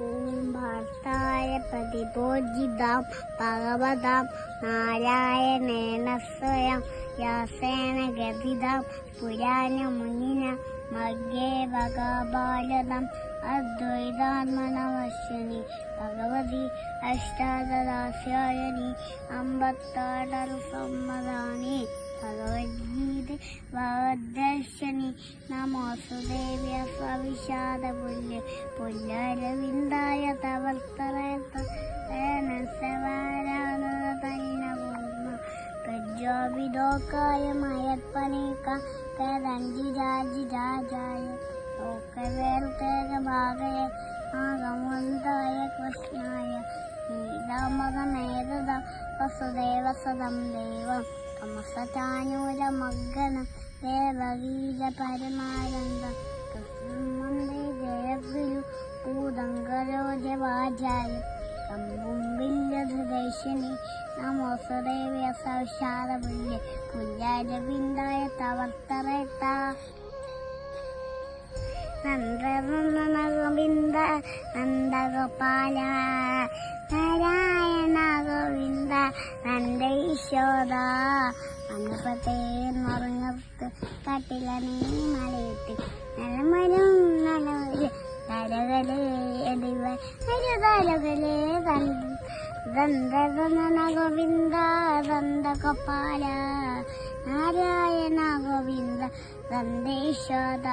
ഓം ഭർത്തായ പ്രതിബോധിതാം ഭഗവതാം നാരായണേണ സ്വയം വ്യാസേന ഗതിതാം പുരാണ മുനിന മഗ്ഗേ ഭഗബാലതം അദ്വൈതാത്മനവശ്യനി ഭഗവതി അഷ്ടാദശായനി അമ്പത്താടൽ സമ്മതാനി ഭഗവത്ഗീത ഭഗവദ്ദർശനി നമോസുദേവ്യ സവിഷാദ പുല്യ പുല്ലരവിന്ദായ പ്രജോപിതോക്കായ മയപ്പനേക്ക കരഞ്ചി രാജി രാജായ ലോകവേൽത്തേക ഭാഗയ ആഗമന്തായ കൃഷ്ണായ ശ്രീരാമകമേതദ വസുദേവ സദം ദേവം തമസചാനൂരമഗ്ഗനം ദേവീര പരമാനന്ദം കൃഷ്ണമന്ത്രി ജയഗുരു പൂതങ്കരോജവാജായ കമ്പുമ്പില്ലധദേശിനി നമോസദേവ്യ സവിഷാദപുല്യ പുല്ലാരവിന്ദായ തവർത്തറേത്ത നന്ദനന്ദ നന്ദഗോപാല നാരായണ ഗോവിന്ദ നന്ദ ഈശോദ കട്ടില നീ മലയിട്ട്. നലമരും നലവര് തലകളെ അടിവ തലകളെ ദന ഗോവിന്ദ ദന്തഗോപാല നാരായണ ഗോവിന്ദ ദന്തേശോദ.